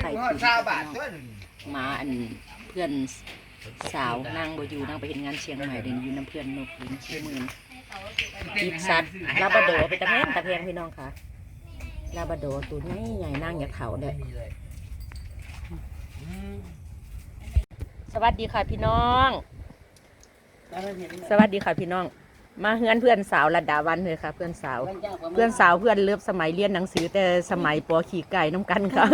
ไข่หอดตุ๋นชาวบาทตัวหนึ่งมาอันเพื่อนสาวนั่งบอยู่นั่งไปเห็นงานเชียงใหม่เดี๋ยวอยู่น้ำเพื่อนนกอยู่ในชื่อมือนปีบสัตว์ลาบราดไปตะแพงตะแพงพี่น้องค่ะลาบราดตัวใหญ่ใหญ่นั่งอยากเถาเด้อสวัสดีค่ะพี่น้อง สวัสดีค่ะพี่น้อง มาเฮือนเพื่อนสาวระดาวันเลยค่ะ เพื่อนสาว เพื่อนสาวเพื่อนเลิฟสมัยเรียนหนังสือแต่สมัยปอขี่ไก่น้ำกันค่ะ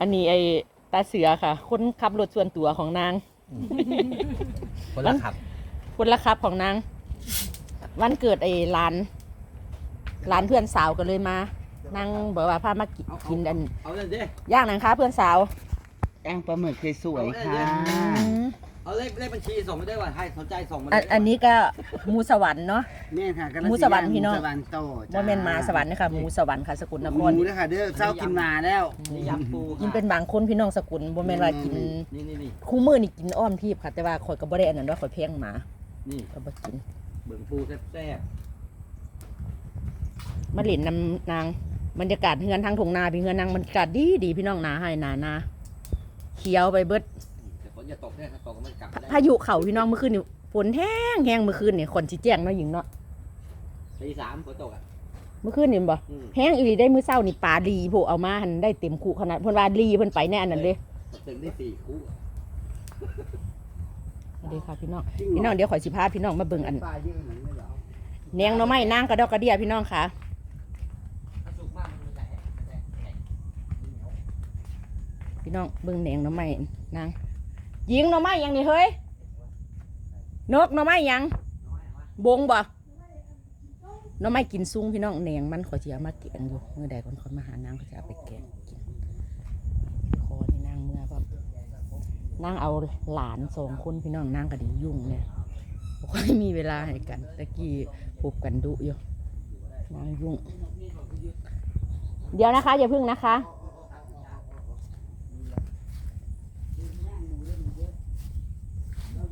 อันนี้ไอ้ตาเสือค่ะ คนขับรถส่วนตัวของนาง คนละขับ คนละครับของนาง วันเกิดไอ้หลานหลานเพื่อนสาวกันเลยมานางบอกว่าพามากินกินอันเอาเลยดิย่างหนังคะเพื่อนสาวแกงปลาหมึกสวยๆค่ะ เอาเลขเลขบัญชีส่งมาได้ว่าให้สนใจส่งมาอันอันนี้ก็หมูสวรรค์เนาะแม่ค่ะกำลังหมูสวรรค์พี่น้อง หมูสวรรค์โตว่าเมนมาสวรรค์นะคะหมูสวรรค์ค่ะสกุลนหคมูรนะคะ เด้อเจ้ากินมาแล้ว นี่ยำปูกินเป็นบางคนพี่น้องสกุลบ่แม่นว่ากินนี่นี่นี่คู่มือนี่กินอ้อมทีบค่ะ แต่ว่าข่อยก็บ่ได้อันนั้นว่าข่อยเพ่งหมานี่ก็บ่กินเบิ่งปูแซ่บมาเล่นนำนางบรรยากาศเฮือนทางทุ่งนาพี่เฮือนนางบรรยากาศดีดีพี่น้องนาให้นานาเขียวไปเบิดๆแต่ฝ นอย่าตกเนี่ยถ้าตกก็มันกลับไม่ได้พายุเข้าพี่น้องเมื่อคืนนี่ฝนแห้งแห้งเมื่อคืนนี่คนสิแจ้งเนาะหญิงเนาะตีสามฝนตกอะเมื่อคืนนี่บ่อืมแห้งอีหลีได้มื้อเช้านี่ปลาลีโผเอามาหันได้เต็มคุขนาดเพิ่นว่าลีเพิ่นไปแน่อันนั้นเลยตึงได้สี่คู่สวัสดีค่ะพี่น้องพี่น้องเดี๋ยวข่อยสิพาพี่น้องมาเบิ่งอันปลาเยอะเหมือนกันเหรอแหนงหน่อไม้นางกระดอกกระเดียพี่น้องค่ะถ้าสุกมากมันจะแหะแหะแหะพี่น้องเบิ่งแหนงหน่อไม้นาง ยิงหน่อไม้ยังนี่เฮ้ยนกหน่อไม้ยัง บงบ่หน่อไม้กินซุ้งพี่น้องแหนงมันขอยสิเอามาเก็บอยู่เมื่อใดคนคนมาหานางเขาจะเอาไปแกงกินคอนี่นางเมื่อก็นางเอาหลานสองคนพี่น้องนางก็ดียุ่งเนี่ยบ่ค่อยมีเวลาให้กันตะกี้พบกันดุอยู่นางยุ่ง เดี๋ยวนะคะอย่าพึ่งนะคะ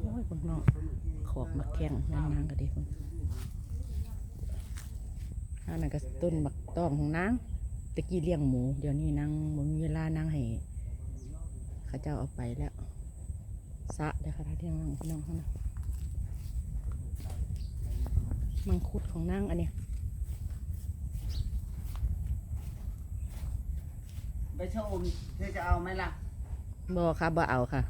โอ้ย พวกน้องขอบมาแข่งนางๆก็ดีคนอันนั้นก็ต้นบักตองของนางตะกี้เลี้ยงหมู เดี๋ยวนี้นางบ่มีเวลานางให้เขาเจ้าเอาไปแล้วสะเดี๋ยวค่ะที่นางพี่น้องเขานะมังคุดของนางอันเนี้ยไปชมเธอจะเอาไหมล่ะบ่ค่ะบ่เอาค่ะ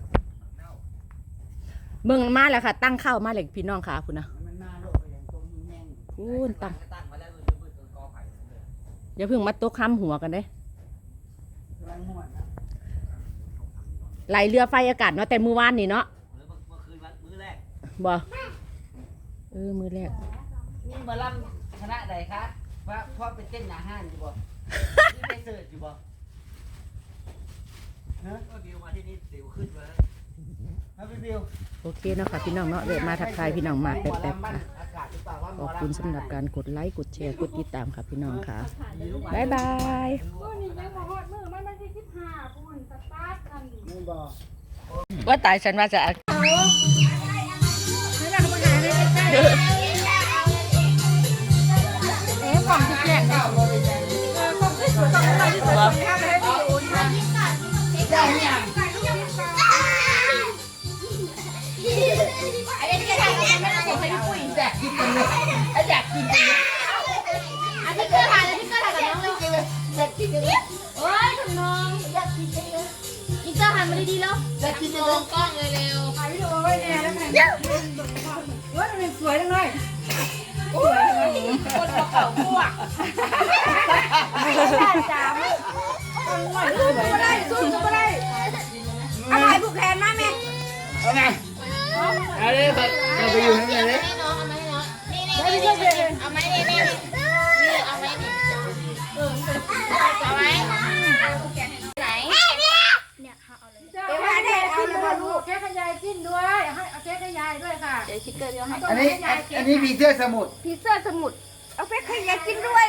เบิ่งมาแล้วค่ะ ตั้งเข้ามาเลยพี่น้องค่ะคุณนะมันมาโลดไปอย่างตรงนี้แห้งพูนตั้งตั้งมาแล้วมือมือตรงกอไผ่เลยอย่าเพิ่งมาตกค้ำหัวกันเด้กำลังม่วนนะไหลเรือไฟอากาศเนาะแต่มือวานนี่เนาะเมื่อเมื่อคืนวันมื้อแรกบ่เออมือแรกนี่หมาลำคณะใดคะว่าพ่อไปเต้นหนาห้านอยู่บ่นี่ไปเสิร์ชอยู่บ่ก็ดิวมาที่นี่ดิวขึ้นมาครับพี่บิว โอเคเนาะค่ะพี่น้องเนาะเวะมาทักทายพี่น้องมาแป๊บๆค่ะอากาศหรือเปล่าว่าหขมออบลำคุณสำหรับการกดไลค์กดแชร์กดติดตามค่ะพี่น้องค่ะบ๊ายบายมื้อนี้ยังบ่ฮอดมื้อมันวันที่15พุ่นสตาร์ทกันนี่บ่ว่าตายฉันว่าจะาหันมาดีๆแล้วอยากกินกันเลยกล้องเลยเร็วถ่ายวิดีโอไว้แน่แล้วแม่ว่ามันสวยจังเลยคนกระเป๋าพวกจ้าไม่สู้ก็ได้สู้ก็ได้อะไรผูกแขนมาแม่เอาไงเอาเลยไปเอาไปอยู่ข้างในเลยได้พี่เจ้าเลยเอาไหมนี่นี่นี่เอาไหมนี่เอาไหมไหน เจ้าให้ได้เอาเลยมาลูกแค่ขยายจิ้นด้วยให้เอาแค่ขยาย ด้วยค่ะเดี๋ยวคิดเกินเดียวให้อันนี้อันนี้ผีเสื้อสมุทรพิซซ่าสมุดเอาแค่ขยายกินด้วย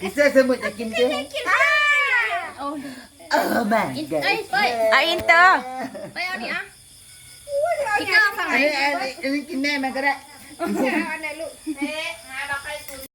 ผีเสื้อสมุทรจะกินเจ๊กินเออแม่เอ้ยเอ้ยไออินเตอร์ไปเอาดิอะพี่เจ้าฝั่งอันนี้อันนี้อันนี้กินแน่มันก็ได้อันไหนลูก